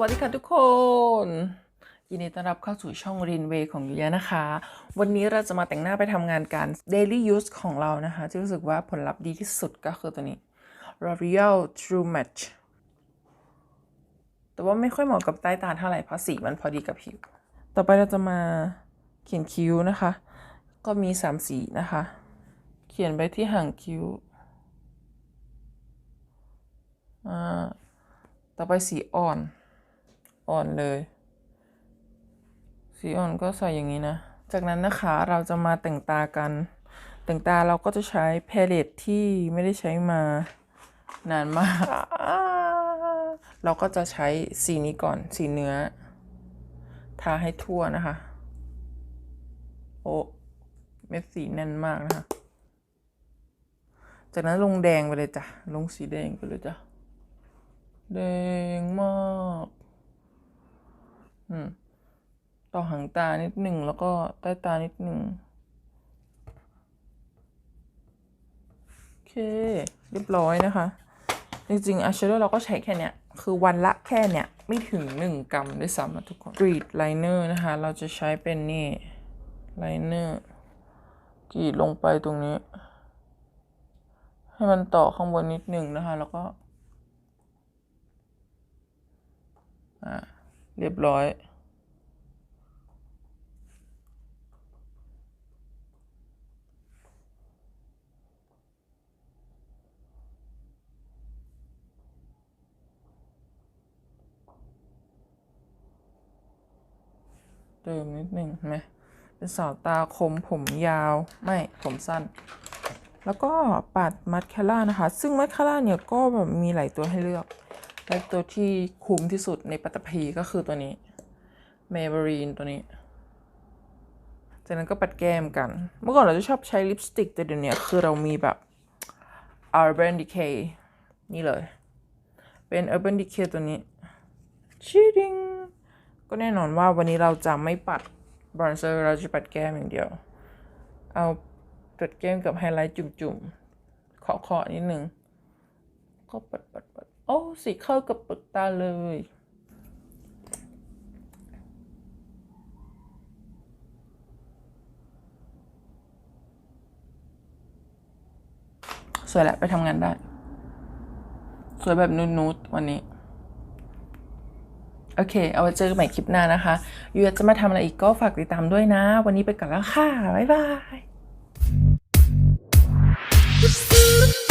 วัสดีค่ะทุกคน ยินดีต้อนรับเข้าสู่ช่องรินเวของยูยะนะคะ วันนี้เราจะมาแต่งหน้าไปทำงานการ daily use ของเรานะคะ ที่รู้สึกว่าผลลัพธ์ดีที่สุดก็คือตัวนี้ L'Oreal True Match แต่ว่าไม่ค่อยเหมาะกับใต้ตาเท่าไหร่เพราะสีมันพอดีกับผิว ต่อไปเราจะมาเขียนคิ้วนะคะ ก็มีสามสีนะคะ เขียนไปที่ห่างคิ้วอ่าต่อไปสีอ่อน อ่อนเลยสีอ่อนก็ใส่อย่างนี้นะ จากนั้นนะคะเราจะมาแต่งตากัน แต่งตาเราก็จะใช้เพลเลตที่ไม่ได้ใช้มานานมาก เราก็จะใช้สีนี้ก่อนสีเนื้อ ทาให้ทั่วนะคะ โอ้เม็ดสีแน่นมากนะคะ จากนั้นลงแดงไปเลยจ้ะ ลงสีแดงไปเลยจ้ะ แดงมาก อืม ต่อหางตานิดหนึ่งแล้วก็ใต้ตานิดหนึ่งโอเค เรียบร้อยนะคะ จริงๆอายแชโดว์เราก็ใช้แค่เนี้ย คือวันละแค่เนี้ย ไม่ถึงหนึ่งกรัมด้วยซ้ำนะทุกคนกรีดไลเนอร์นะคะ เราจะใช้เป็นนี่ไลเนอร์กรีดลงไปตรงนี้ ให้มันต่อข้างบนนิดหนึ่งนะคะ แล้วก็อ่าเรียบร้อย เติมนิดหนึ่งไหมเป็นสาวตาคมผมยาวไม่ผมสั้น แล้วก็ปัดมัสคาร่านะคะ ซึ่งมัสคาร่าเนี่ยก็แบบมีหลายตัวให้เลือกและตัวที่คุ้มที่สุดในปัตตภีก็คือตัวนี้ Maybelline ตัวนี้ จากนั้นก็ปัดแก้มกัน เมื่อก่อนเราจะชอบใช้ลิปสติกแต่เดี๋ยวนี้คือเรามีแบบ Urban Decay นี่เลย เป็น Urban Decay ตัวนี้ชิดิง ก็แน่นอนว่าวันนี้เราจะไม่ปัดบรอนเซอร์เราจะปัดแก้มอย่างเดียว เอาปัดแก้มกับไฮไลท์จุ่มๆเคาะๆนิดนึงก็ปัดปัดปัดโอ้สีเข้ากับปึกตาเลยสวยแหละไปทำงานได้ สวยแบบนูดๆวันนี้ โอเค เอาไว้เจอกันใหม่คลิปหน้านะคะยูจะมาทำอะไรอีกก็ฝากติดตามด้วยนะ วันนี้ไปก่อนแล้วค่ะ บ๊ายบาย